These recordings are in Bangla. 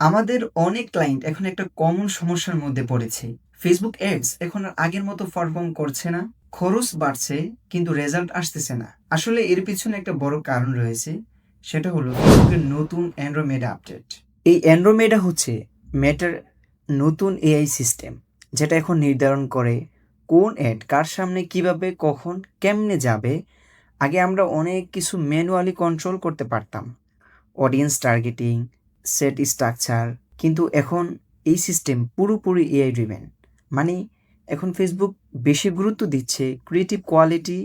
আমাদের অনেক ক্লায়েন্ট এখন একটা কমন সমস্যার মধ্যে পড়েছে। ফেসবুক অ্যাডস এখন আর আগের মতো পারফর্ম করছে না। খরচ বাড়ছে, কিন্তু রেজাল্ট আসতেছে না। আসলে এর পিছনে একটা বড় কারণ রয়েছে, সেটা হলো ফেসবুকের নতুন অ্যান্ড্রোমেডা আপডেট এই অ্যান্ড্রোমেডা হচ্ছে মেটার নতুন এআই সিস্টেম যেটা এখন নির্ধারণ করে কোন অ্যাড কার সামনে কীভাবে, কখন, কেমনে যাবে। আগে আমরা অনেক কিছু ম্যানুয়ালি কন্ট্রোল করতে পারতাম। অডিয়েন্স টার্গেটিং সেট স্ট্রাকচার কিন্তু এখন এই সিস্টেম পুরোপুরি এআই ড্রিভেন মানে এখন ফেসবুক বেশি গুরুত্ব দিচ্ছে ক্রিয়েটিভ কোয়ালিটি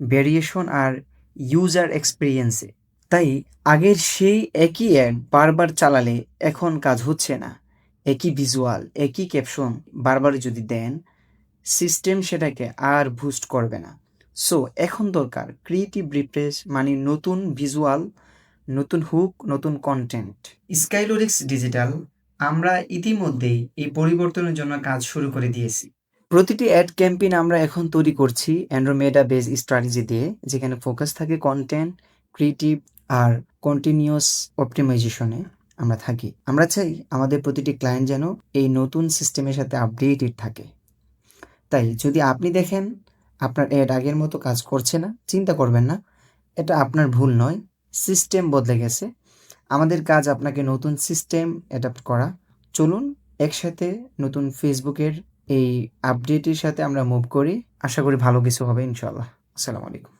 ভেরিয়েশন আর ইউজার এক্সপিরিয়েন্সে তাই আগের সেই একই অ্যাড বারবার চালালে এখন কাজ হচ্ছে না। একই ভিজুয়াল একই ক্যাপশন বারবার যদি দেন সিস্টেম সেটাকে আর বুস্ট করবে না। সো এখন দরকার ক্রিয়েটিভ রিপ্রেস মানে নতুন ভিজুয়াল নতুন হুক নতুন কন্টেন্ট স্কাইলোরিক্স ডিজিটাল আমরা ইতিমধ্যেই এই পরিবর্তনের জন্য কাজ শুরু করে দিয়েছি। প্রতিটি অ্যাড ক্যাম্পেইন আমরা এখন তৈরি করছি অ্যান্ড্রোমেডা বেস স্ট্র্যাটেজি দিয়ে যেখানে ফোকাস থাকে কন্টেন্ট ক্রিয়েটিভ আর কন্টিনিউয়াস অপটিমাইজেশনে আমরা থাকি। আমরা চাই আমাদের প্রতিটি ক্লায়েন্ট যেন এই নতুন সিস্টেমের সাথে আপডেটেড থাকে। তাই যদি আপনি দেখেন আপনার অ্যাড আগের মতো কাজ করছে না চিন্তা করবেন না এটা আপনার ভুল নয়। সিস্টেম বদলে গেছে। আমাদের কাজ আপনাকে নতুন সিস্টেম অ্যাডাপ্ট করা। চলুন একসাথে নতুন ফেসবুকের এই আপডেটের সাথে আমরা মুভ করি। আশা করি ভালো কিছু হবে ইনশাল্লাহ আসসালামু আলাইকুম।